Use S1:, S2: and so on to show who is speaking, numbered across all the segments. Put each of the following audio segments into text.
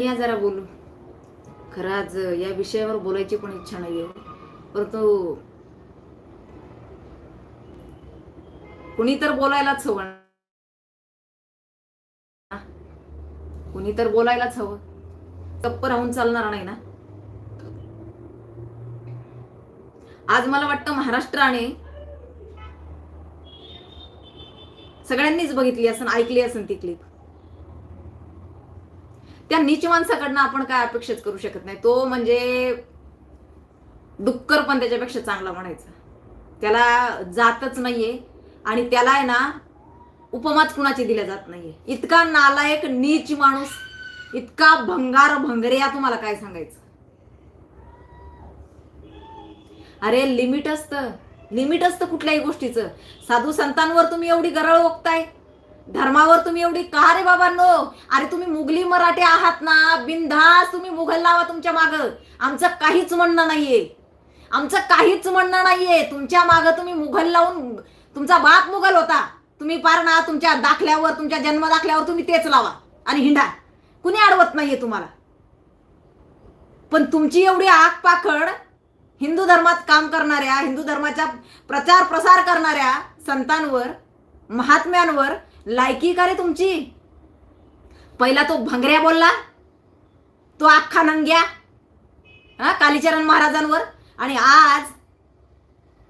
S1: या जरा बोलू. खरं आज या विषयावर बोलायची पण इच्छा नाहीये. परंतु कुणी तर बोलायलाच हवं कुणी तर बोलायलाच हवं. गप्प राहून चालणार नाही ना. आज मला वाटतं महाराष्ट्राने सगळ्यांनीच बघितली असं ऐकली असन ती क्लिप त्या नीच माणसाकडनं आपण काय अपेक्षित करू शकत नाही. तो म्हणजे डुक्कर पण त्याच्यापेक्षा चांगला म्हणायचा. त्याला जातच नाहीये आणि त्याला आहे ना उपमाच कुणाची दिल्या जात नाहीये. इतका नालायक नीच माणूस इतका भंगार भंगरिया तुम्हाला काय सांगायचं? अरे लिमिट असतं. लिमिट असतं कुठल्याही गोष्टीचं. साधू संतांवर तुम्ही एवढी गरळ ओकताय. धर्मावर तुम्ही एवढी का रे बाबांनो? अरे तुम्ही मुघली मराठे आहात ना बिनधास तुम्ही मुघल लावा तुमच्या माग. आमचं काहीच म्हणणं नाहीये. आमचं काहीच म्हणणं नाहीये. तुमच्या माग तुम्ही मुघल लावून तुमचा बाप मुघल होता. तुम्ही पार ना तुमच्या दाखल्यावर तुमच्या जन्म दाखल्यावर तुम्ही तेच लावा आणि हिंडा. कुणी अडवत नाहीये तुम्हाला. पण तुमची एवढी आग पाखड हिंदू धर्मात काम करणाऱ्या हिंदू धर्माचा प्रचार प्रसार करणाऱ्या संतांवर महात्म्यांवर लायकी का रे तुमची? पहिला तो भंगऱ्या बोलला तो अख्खा नंग्या हा कालीचरण महाराजांवर आणि आज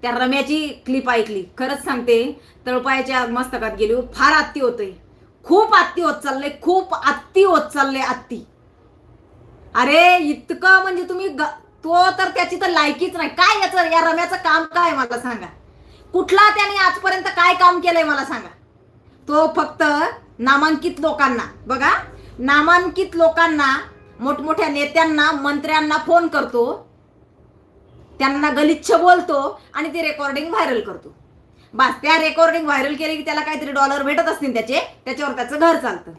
S1: त्या रम्याची क्लिप ऐकली. खरंच सांगते तळपायाच्या मस्तकात गेली हो, फार आत्ती होतंय. खूप आत्ती होत चाललंय खूप आत्ती होत चालले आत्ती. अरे इतकं म्हणजे तुम्ही ग- तो तर त्याची तर लायकीच नाही. काय याचं या रम्याचं काम काय मला सांगा. कुठला त्याने आजपर्यंत काय काम केलंय मला सांगा. तो फक्त नामांकित लोकांना बघा नामांकित लोकांना मोठमोठ्या नेत्यांना मंत्र्यांना फोन करतो त्यांना गलिच्छ बोलतो आणि ते रेकॉर्डिंग व्हायरल करतो. बस त्या रेकॉर्डिंग व्हायरल केले की त्याला काहीतरी डॉलर भेटत असतील त्याचे त्याच्यावर त्याचं घर चालतं.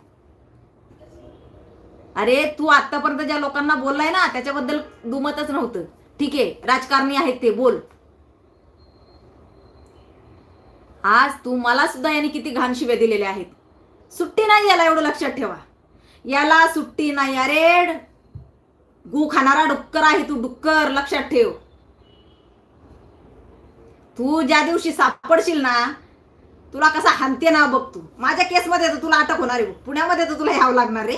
S1: अरे तू आतापर्यंत ज्या लोकांना बोललाय ना त्याच्याबद्दल दुमतच नव्हतं. ठीक आहे राजकारणी आहेत ते बोल. आज तू मला सुद्धा याने किती घाण शिव्या दिलेल्या आहेत. सुट्टी नाही याला एवढं लक्षात ठेवा. याला सुट्टी नाही. अरे गु खाणारा डुक्कर आहे तू डुक्कर. लक्षात ठेव. तू ज्या दिवशी सापडशील ना तुला कसा हानते ना बघ तू. माझ्या केसमध्ये तर तुला अटक होणार आहे पुण्यामध्ये तर तुला यावं लागणार रे.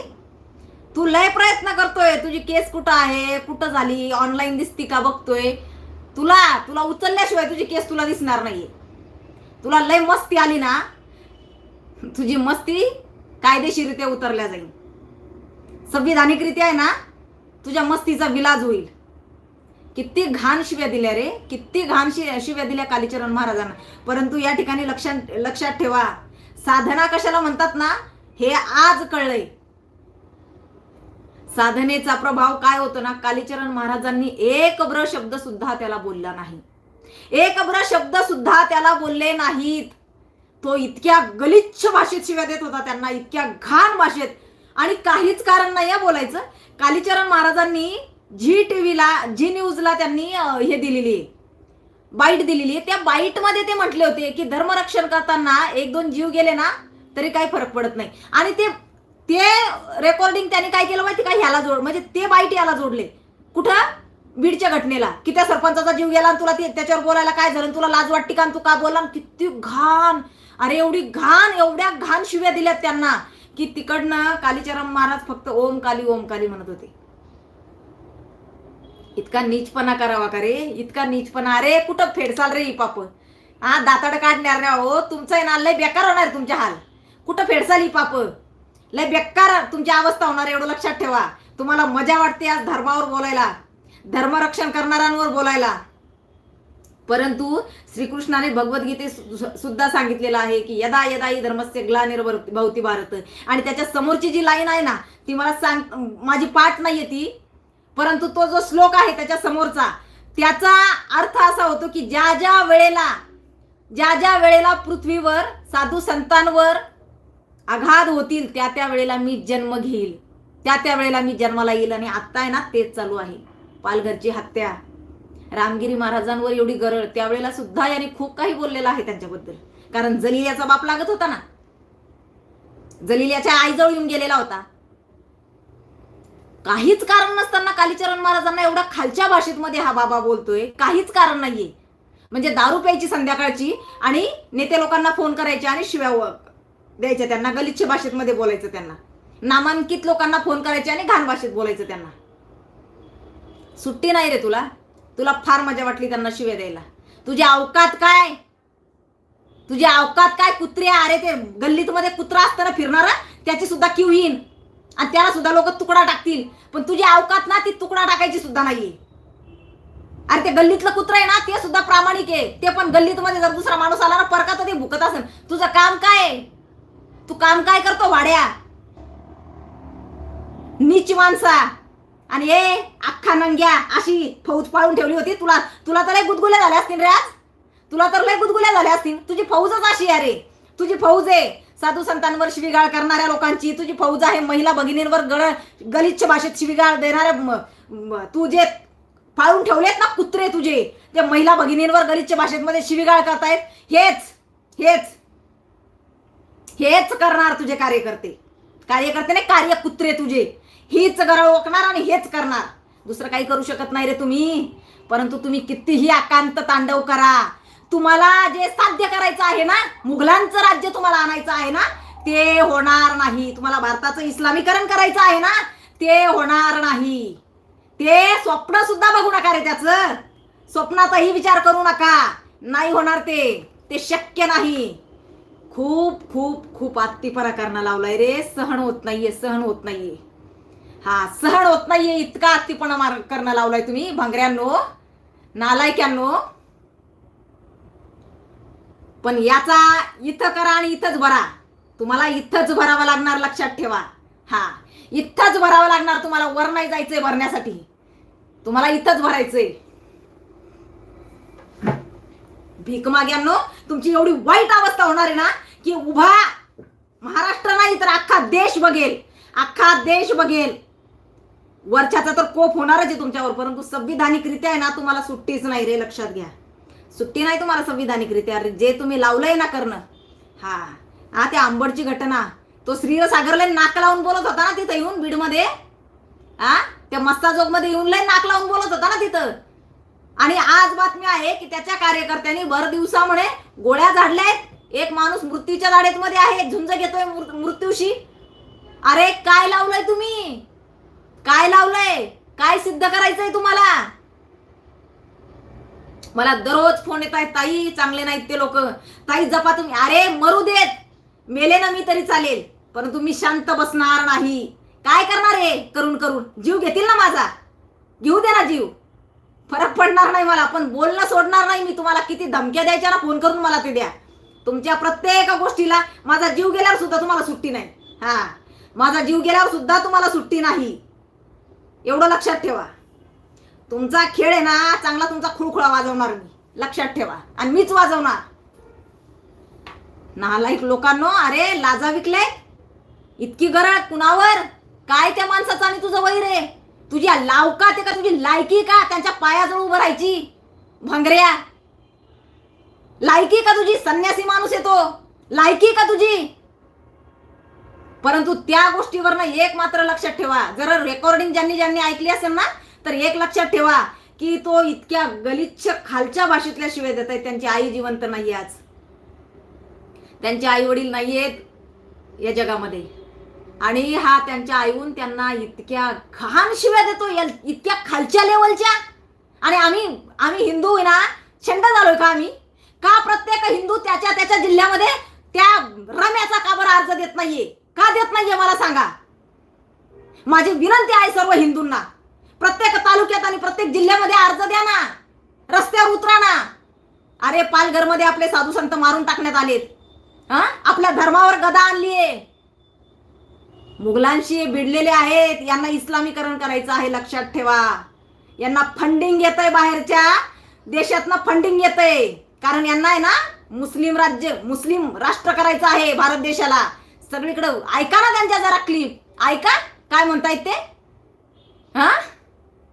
S1: तू लय प्रयत्न करतोय. तुझी केस कुठं आहे? कुठं झाली? ऑनलाईन दिसती का बघतोय? तुला तुला उचलल्याशिवाय तुझी केस तुला दिसणार नाहीये. तुला लय मस्ती आली ना? तुझी मस्ती कायदेशीरित्या उतरल्या जाईल. संविधानिकरित्या आहे ना तुझ्या मस्तीचा विलाज होईल. किती घाण शिव्या दिल्या रे किती घाण शि- शिव्या दिल्या कालीचरण महाराजांना. परंतु या ठिकाणी लक्षात लक्षात ठेवा. साधना कशाला म्हणतात ना हे आज कळलंय. साधनेचा प्रभाव काय होतो ना कालीचरण महाराजांनी एक ब्र शब्द सुद्धा त्याला बोलला नाही. एकभ्र शब्द सुद्धा त्याला बोलले नाहीत. तो इतक्या गलिच्छ भाषेत शिव्या देत होता त्यांना इतक्या घाण भाषेत. आणि काहीच कारण नाही आहे बोलायचं. कालीचरण महाराजांनी झी टीव्हीला झी न्यूजला त्यांनी हे दिलेली आहे. बाईट दिलेली आहे. त्या बाईटमध्ये ते म्हटले होते की धर्मरक्षण करताना एक दोन जीव गेले ना तरी काही फरक पडत नाही. आणि ते ते रेकॉर्डिंग त्यांनी काय केलं माहिती का? ह्याला जोड म्हणजे ते बाईट याला जोडले. कुठं? बीडच्या घटनेला की त्या सरपंचाचा जीव गेला आणि तुला ते त्याच्यावर बोलायला काय झालं? तुला लाज वाटते का तू का बोलला? किती घाण. अरे एवढी घाण एवढ्या घाण शिव्या दिल्यात त्यांना की तिकडनं कालीचरण महाराज फक्त ओम काली ओम काली म्हणत होते. इतका नीचपणा करावा का रे? इतका नीचपणा. अरे कुठं फेडसाल रे ही पाप? हा दाताड काढणार रे हो तुमचं आहे ना लय बेकार होणार तुमच्या हाल. कुठं फेडसाल ही पाप? लय बेकार तुमची अवस्था होणार एवढं लक्षात ठेवा. तुम्हाला मजा वाटते आज धर्मावर बोलायला. धर्मरक्षण करणाऱ्यांवर बोलायला. परंतु श्रीकृष्णाने भगवद्गीते सुद्धा सांगितलेलं आहे की यदा यदा ही धर्मस्य ग्लानिर्भवती भारत. आणि त्याच्या समोरची जी लाईन आहे ना ती मला सांग माझी पाठ नाहीये ती परंतु तो जो श्लोक आहे त्याच्या समोरचा त्याचा अर्थ असा होतो की ज्या ज्या वेळेला ज्या ज्या वेळेला पृथ्वीवर साधू संतांवर आघात होतील त्या त्या वेळेला मी जन्म घेईल. त्या त्या वेळेला मी जन्माला येईल आणि आत्ता आहे ना तेच चालू आहे. पालघरची हत्या. रामगिरी महाराजांवर एवढी गरळ त्यावेळेला सुद्धा यांनी खूप काही बोललेलं आहे त्यांच्याबद्दल. कारण जलियाचा बाप लागत होता ना. जलिल्याच्या आईजवळ येऊन गेलेला होता. काहीच कारण नसताना कालीचरण महाराजांना एवढा खालच्या भाषेत मध्ये हा बाबा बोलतोय. काहीच कारण नाहीये. म्हणजे दारू प्यायची संध्याकाळची आणि नेते लोकांना फोन करायचे आणि शिव्या द्यायच्या त्यांना गलिच्छ भाषेत मध्ये बोलायचं त्यांना. नामांकित लोकांना फोन करायचे आणि घाण भाषेत बोलायचं त्यांना. सुट्टी नाही रे तुला. तुला फार मजा वाटली त्यांना शिव्या द्यायला. तुझी अवकात काय? तुझी अवकात काय कुत्रे? अरे ते गल्लीत मध्ये कुत्रा असताना फिरणार त्याची सुद्धा क्यू येईन. आणि त्याला सुद्धा लोक तुकडा टाकतील. पण तुझी अवकात ना ती तुकडा टाकायची सुद्धा नाहीये. अरे ते गल्लीतलं कुत्रा आहे ना ते सुद्धा प्रामाणिक आहे. ते पण गल्लीत मध्ये जर दुसरा माणूस आला ना परका ते भुकत असेल. तुझं काम काय तू काम काय करतो वाड्या? नीच माणसा. आणि ए अख्खा नंग्या अशी फौज पाळून ठेवली होती. तुला तुला तर लय गुदगुल्या झाल्या असतील रे आज. तुला तर लय गुदगुल्या झाल्या असतील. तुझी फौजच अशी आहे रे. तुझी फौज आहे. साधू संतांवर शिवीगाळ करणाऱ्या लोकांची. तुझी फौज आहे महिला भगिनींवर गळ गलिच्छ भाषेत शिवीगाळ देणाऱ्या तू जे पाळून ठेवलेत ना कुत्रे तुझे जे महिला भगिनींवर गलिच्छ भाषेमध्ये शिवीगाळ करतायत हेच हेच हेच करणार तुझे कार्यकर्ते. कार्यकर्ते नाही कार्य कुत्रे तुझे. हीच गरळ ओकणार आणि हेच करणार. दुसरं काही करू शकत नाही रे तुम्ही. परंतु तुम्ही कितीही आकांत तांडव करा. तुम्हाला जे साध्य करायचं आहे ना मुघलांचं राज्य तुम्हाला आणायचं आहे ना ते होणार नाही. तुम्हाला भारताचं इस्लामीकरण करायचं आहे ना ते होणार नाही. ते स्वप्न सुद्धा बघू नका रे त्याचं. स्वप्नाचाही विचार करू नका. नाही होणार ते. ते शक्य नाही. खूप खूप खूप आत्तीपणा करणं लावलाय रे. सहन होत नाहीये सहन होत नाहीये. हा सहन होत नाहीये. इतका अतिपणा मार करणं लावलाय तुम्ही भंगऱ्यांनो. नालायक्यांनो. पण याचा इथं करा आणि इथंच भरा. तुम्हाला इथंच भरावं लागणार लक्षात ठेवा. हा इथंच भरावं लागणार तुम्हाला वर नाही जायचंय भरण्यासाठी. तुम्हाला इथंच भरायचंय. भीक माग्यांनो तुमची एवढी वाईट अवस्था होणार आहे ना की उभा महाराष्ट्र नाही तर अख्खा देश बघेल. अख्खा देश बघेल. वरच्याचा तर कोप होणारच आहे तुमच्यावर परंतु संविधानिकरित्या आहे ना तुम्हाला सुट्टीच नाही रे लक्षात घ्या. सुट्टी नाही तुम्हाला संविधानिकरित्या जे तुम्ही लावलंय ना करणं. हा. हा त्या आंबडची घटना. तो श्रीरसागरला नाक लावून बोलत होता ना तिथं येऊन बीडमध्ये. हा? त्या मस्ताजोगमध्ये येऊन लय नाक लावून बोलत होता ना तिथं. आणि आज बातमी आहे की त्याच्या कार्यकर्त्यांनी भर दिवसामुळे गोळ्या आहेत. एक माणूस मृत्यूच्या झाडेत मध्ये आहे झुंज घेतोय मृत्यूशी. अरे काय लावलंय तुम्ही? काय लावलंय? काय सिद्ध करायचंय तुम्हाला? मला दररोज फोन येत आहेत ताई. चांगले नाहीत ते लोक. ताई जपा तुम्ही. अरे मरू देत. मेले ना मी तरी चालेल. परंतु मी शांत बसणार नाही. काय करणार आहे करून करून. जीव घेतील ना माझा? घेऊ दे ना जीव. फरक पडणार नाही मला. पण बोलणं सोडणार नाही मी तुम्हाला. किती धमक्या द्यायच्या ना? फोन करून मला ते द्या. तुमच्या प्रत्येक गोष्टीला माझा जीव गेल्यावर सुद्धा तुम्हाला सुट्टी नाही. हा. माझा जीव गेल्यावर सुद्धा तुम्हाला सुट्टी नाही. एवढं लक्षात ठेवा. तुमचा खेळ आहे ना चांगला तुमचा खुळखुळा वाजवणार मी. लक्षात ठेवा. आणि मीच वाजवणार. नालायक लोकांनो अरे लाजा विकले इतकी गरळ कुणावर? काय त्या माणसाचं आणि तुझं वैर आहे? तुझी लावका ते का? तुझी लायकी का? त्यांच्या पायाजवळ उभं राहायची? भंगऱ्या. लायकी का तुझी? संन्यासी माणूस येतो लायकी का तुझी? परंतु त्या गोष्टीवरनं एक मात्र लक्षात ठेवा. जर रेकॉर्डिंग ज्यांनी ज्यांनी ऐकली असेल ना तर एक लक्षात ठेवा की तो इतक्या गलिच्छ खालच्या भाषेतल्या शिवाय देत आहे त्यांची आई जिवंत नाही आज. त्यांचे आई वडील नाहीयेत या जगामध्ये. आणि हा त्यांच्या आईहून त्यांना इतक्या घाण शिव्या देतो या इतक्या खालच्या लेवलच्या आणि आम्ही आम्ही हिंदू आहे ना छंड झालोय का आम्ही? का प्रत्येक हिंदू त्याच्या त्याच्या जिल्ह्यामध्ये त्या रम्याचा काबर अर्ज देत नाहीये? का देत नाहीये मला सांगा? माझी विनंती आहे सर्व हिंदूंना प्रत्येक तालुक्यात आणि प्रत्येक जिल्ह्यामध्ये अर्ज द्या ना रस्त्यावर उतरा ना. अरे पालघरमध्ये आपले साधू संत मारून टाकण्यात आलेत. हा? आपल्या धर्मावर गदा आणलीये. मुघलांशी भिडलेले आहेत यांना इस्लामीकरण करायचं आहे लक्षात ठेवा. यांना फंडिंग येतंय बाहेरच्या देशातनं फंडिंग येतंय. कारण यांना आहे ना मुस्लिम राज्य मुस्लिम राष्ट्र करायचं आहे भारत देशाला. सगळीकडं ऐका ना त्यांच्या जरा क्लिप ऐका काय म्हणतायत ते? हा?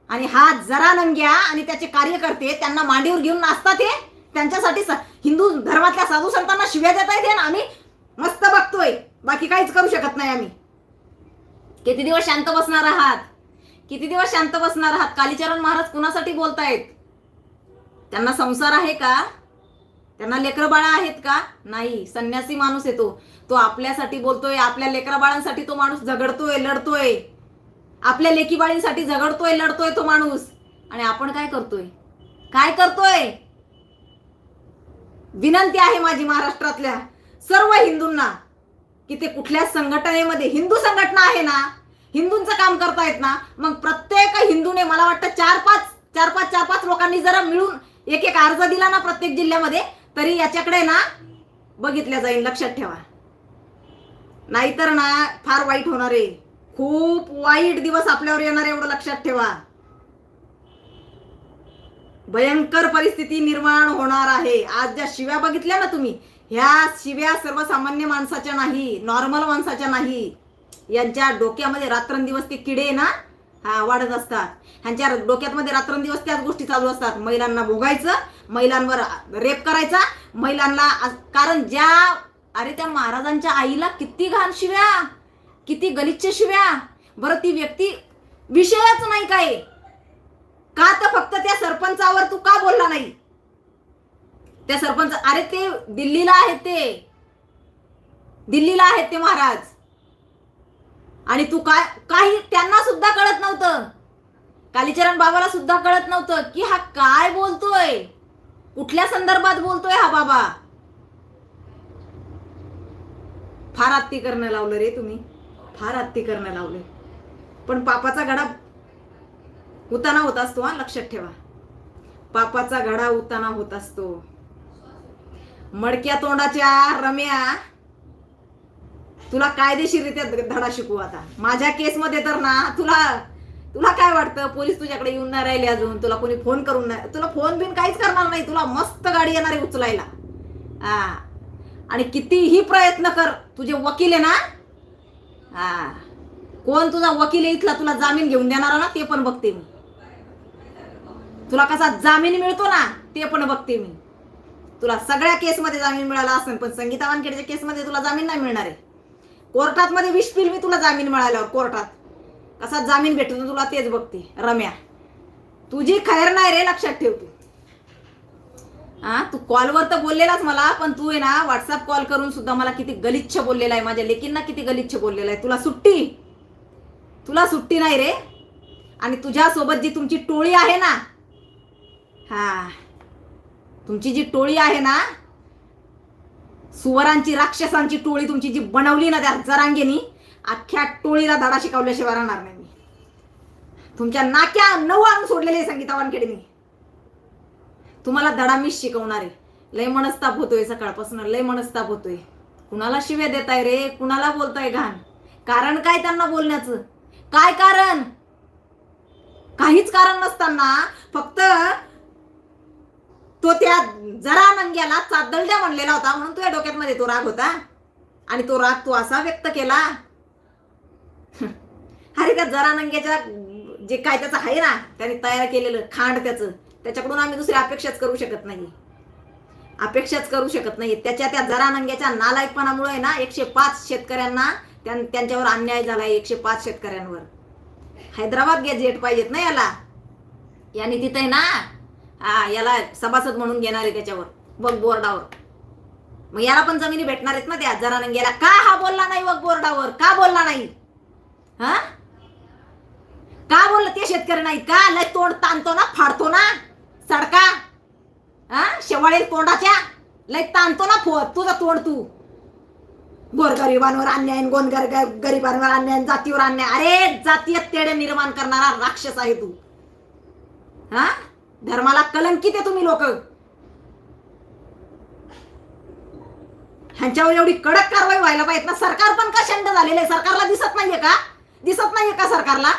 S1: आणि हा जरा नंग्या आणि त्याचे कार्यकर्ते त्यांना मांडीवर घेऊन नाचतात हे. त्यांच्यासाठी हिंदू धर्मातल्या साधू संतांना शिव्या देता आहेत ना आम्ही मस्त बघतोय. बाकी काहीच करू शकत नाही आम्ही. किती दिवस शांत बसणार आहात? किती दिवस शांत बसणार आहात? कालीचरण महाराज कुणासाठी बोलतायत? त्यांना संसार आहे का? त्यांना लेकरबाळ बाळा आहेत का? नाही. संन्यासी माणूस येतो तो. आपल्यासाठी बोलतोय आपल्या लेकरा बाळांसाठी तो माणूस झगडतोय लढतोय. आपल्या लेकी बाळींसाठी झगडतोय लढतोय तो माणूस. आणि आपण काय करतोय? काय करतोय? विनंती आहे माझी महाराष्ट्रातल्या सर्व हिंदूंना की ते कुठल्या संघटनेमध्ये हिंदू संघटना आहे ना हिंदूंचं काम करतायत ना मग प्रत्येक हिंदूने मला वाटतं चार पाच चार पाच चार पाच लोकांनी जरा मिळून एक एक अर्ज दिला ना प्रत्येक जिल्ह्यामध्ये तरी याच्याकडे ना बघितल्या जाईल लक्षात ठेवा. नाहीतर ना फार वाईट होणार आहे. खूप वाईट दिवस आपल्यावर येणार एवढं लक्षात ठेवा. भयंकर परिस्थिती निर्माण होणार आहे. आज ज्या शिव्या बघितल्या ना तुम्ही ह्या शिव्या सर्वसामान्य माणसाच्या नाही नॉर्मल माणसाच्या नाही. यांच्या डोक्यामध्ये रात्रंदिवस ते किडे ना हा वाढत असतात. ह्यांच्या डोक्यात मध्ये रात्रंदिवस त्याच गोष्टी चालू असतात. महिलांना भोगायचं महिलांवर रेप करायचा महिलांना कारण ज्या अरे त्या महाराजांच्या आईला किती घाण शिव्या किती गलिच्छ शिव्या. बरं ती व्यक्ती विषयच नाही काय का तर फक्त त्या सरपंचावर तू का बोलला नाही? त्या सरपंच अरे ते दिल्लीला आहेत ते. दिल्लीला आहेत ते महाराज. आणि तू काय काही त्यांना सुद्धा कळत नव्हतं. कालीचरण बाबाला सुद्धा कळत नव्हतं की हा काय बोलतोय. कुठल्या संदर्भात बोलतोय हा बाबा? फार आत्ती करणं लावलं रे तुम्ही. फार हत्ती करणं लावले. पण पापाचा घडा उताना होत असतो हा लक्षात ठेवा. पापाचा घडा उताना होत असतो. मडक्या तोंडाच्या रम्या तुला कायदेशीररित्या धडा शिकवू आता. माझ्या केसमध्ये तर ना तुला तुला काय वाटतं? पोलीस तुझ्याकडे येऊन नाही राहिले अजून. तुला कोणी फोन करून नाही तुला फोन बिन काहीच करणार नाही. तुला मस्त गाडी येणार आहे उचलायला. हा. आणि कितीही प्रयत्न कर तुझे वकील आहे ना? हा. कोण तुझा वकील आहे इथला तुला जामीन घेऊन देणार ना? ते पण बघते मी. तुला कसा जामीन मिळतो ना ते पण बघते मी. तुला सगळ्या केसमध्ये जामीन मिळाला असेल पण संगीता वानखेडच्या केसमध्ये तुला जामीन नाही मिळणार आहे. कोर्टात मध्ये विष पिल मी तुला जामीन मिळाल्यावर कोर्टात. कसा जामीन भेटतो तुला तेच बघते रम्या. तुझी खैर नाही रे लक्षात ठेव तू. हा तू कॉलवर तर बोललेलाच मला पण तू आहे ना व्हॉट्सअप कॉल करून सुद्धा मला किती गलिच्छ बोललेला आहे माझ्या लेकींना किती गलिच्छ बोललेला आहे. तुला सुट्टी? तुला सुट्टी नाही रे? आणि तुझ्यासोबत जी तुमची टोळी आहे ना हा तुमची जी टोळी आहे ना सुवरांची राक्षसांची टोळी तुमची जी बनवली ना त्या जरांगेनी अख्ख्या टोळीला धडा शिकवल्याशिवाय राहणार नाही मी. तुमच्या नाक्या नऊ आणून सोडलेले संगीता वानखेडेनी. तुम्हाला धडा मीच शिकवणार आहे. लय मनस्ताप होतोय सकाळपासून लय मनस्ताप होतोय. कुणाला शिव्या देताय रे? कुणाला बोलताय घाण? कारण काय त्यांना बोलण्याचं? काय कारण? काहीच कारण नसताना फक्त तो त्या जरा नंग्याला चादलड्या म्हणलेला होता म्हणून तुझ्या डोक्यात मध्ये तो राग होता. आणि तो राग तू असा व्यक्त केला. अरे त्या जरा नंग्याच्या जे काय त्याचं आहे ना त्याने तयार केलेलं खांड त्याचं त्याच्याकडून आम्ही दुसरी अपेक्षाच करू शकत नाही. अपेक्षाच करू शकत नाही. त्याच्या त्या जरा नंग्याच्या नालायकपणामुळे ना एकशे पाच शेतकऱ्यांना त्यां- त्यांच्यावर अन्याय झाला आहे एकशे पाच शेतकऱ्यांवर. हैदराबाद गॅजेट पाहिजेत ना याला. याने तिथे ना हा याला सभासद म्हणून घेणार आहे त्याच्यावर वक बोर्डावर. मग याला पण जमिनी भेटणार आहेत ना त्या जरा गेला का हा बोलला नाही वक बोर्डावर? का बोलला नाही? हा? का बोलला ते शेतकरी नाही? का लय तोंड ताणतो ना फाडतो ना? सडका हा? शेवाळे तोंडाच्या? लय ताणतो ना फो तुझा तोंड तू. गोरगरिबांवर अन्याय गोनगर गरिबांवर अन्याय जातीवर अन्याय. अरे जातीय तेडे निर्माण करणारा राक्षस आहे तू. हा? धर्माला कलंकित आहे तुम्ही लोक. ह्यांच्यावर एवढी कडक कारवाई व्हायला पाहिजे ना. सरकार पण का शंड झालेलं आहे? सरकारला दिसत नाहीये का? दिसत नाहीये का सरकारला?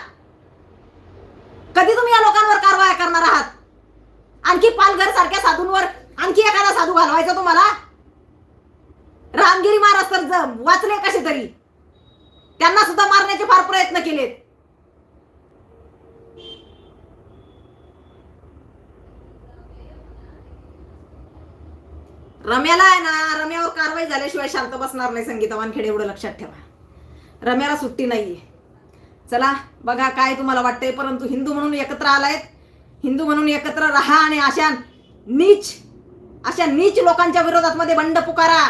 S1: कधी तुम्ही या लोकांवर कारवाया करणार आहात? आणखी पालघर सारख्या साधूंवर आणखी एखादा साधू घालवायचा तुम्हाला? रामगिरी महाराज तर वाचले कसे तरी? त्यांना सुद्धा मारण्याचे फार प्रयत्न केलेत. रम्याला आहे ना रम्यावर कारवाई झाल्याशिवाय शांत बसणार नाही संगीता वानखेडे एवढं लक्षात ठेवा. रम्याला सुट्टी नाहीये. चला बघा काय तुम्हाला वाटतंय परंतु हिंदू म्हणून एकत्र आलायत. हिंदू म्हणून एकत्र राहा आणि अशा नीच अशा नीच लोकांच्या विरोधात मध्ये बंड पुकारा.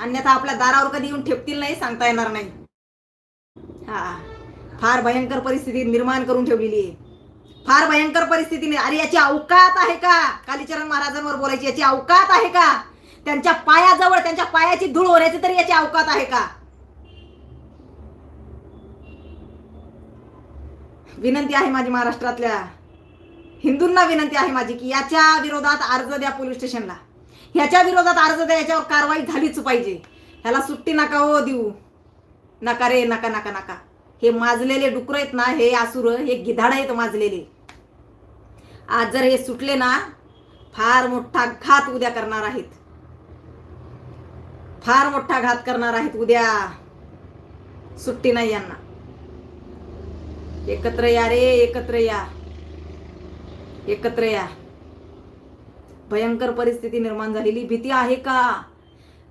S1: अन्यथा आपल्या दारावर कधी येऊन ठेपतील नाही सांगता येणार नाही. हा फार भयंकर परिस्थिती निर्माण करून ठेवलेली आहे. फार भयंकर परिस्थितीने. अरे याची अवकात आहे का? कालीचरण महाराजांवर बोलायची याची अवकात आहे का? त्यांच्या पायाजवळ त्यांच्या पायाची धूळ होण्याची तरी याची अवकात आहे का? विनंती आहे माझी महाराष्ट्रातल्या हिंदूंना विनंती आहे माझी की याच्या विरोधात अर्ज द्या पोलीस स्टेशनला. ह्याच्या विरोधात अर्ज द्या याच्यावर कारवाई झालीच पाहिजे. ह्याला सुट्टी नका हो देऊ. नका रे नका नका नका. हे माजलेले डुकर आहेत ना हे आसुर हे गिधाड आहेत माजलेले. आज जर हे सुटले ना फार मोठा घात उद्या करणार आहेत. फार मोठा घात करणार आहेत उद्या. सुट्टी नाही यांना. एकत्र या रे एकत्र या. एकत्र या. भयंकर परिस्थिती निर्माण झालेली. भीती आहे का?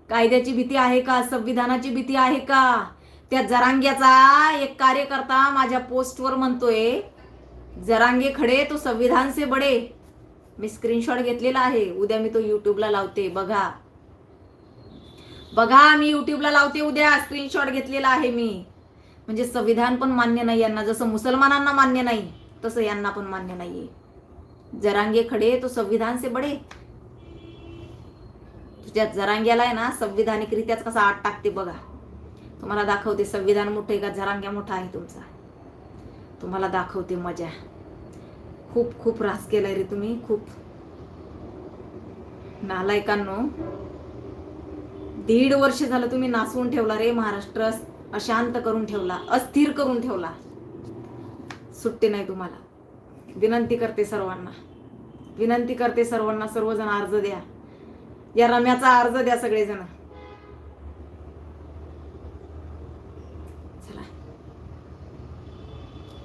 S1: कायद्याची भीती आहे का? संविधानाची भीती आहे का? त्या जरांग्याचा एक कार्यकर्ता माझ्या पोस्टवर म्हणतोय जरांगे खडे तो संविधान से बडे. मी स्क्रीनशॉट घेतलेला आहे. उद्या मी तो युट्यूबला लावते. बघा. बघा मी युट्यूबला लावते उद्या. स्क्रीनशॉट घेतलेला आहे मी. म्हणजे संविधान पण मान्य नाही यांना. जसं मुसलमानांना मान्य नाही तसं यांना पण मान्य नाहीये. जरांगे खडे तो संविधान से बडे. तुझ्या जरांग्याला आहे ना संविधानिकरित्याच कसा आत टाकते बघा. तुम्हाला दाखवते संविधान मोठे का? झरांग्या मोठा आहे तुमचा. तुम्हाला दाखवते मजा. खूप खूप रास केलाय रे तुम्ही खूप. नालायकांनो दीड वर्ष झालं तुम्ही नासवून ठेवला रे महाराष्ट्र अशांत करून ठेवला अस्थिर करून ठेवला. सुट्टी नाही तुम्हाला. विनंती करते सर्वांना. विनंती करते सर्वांना सर्वजण अर्ज द्या. या रम्याचा अर्ज द्या सगळेजण चला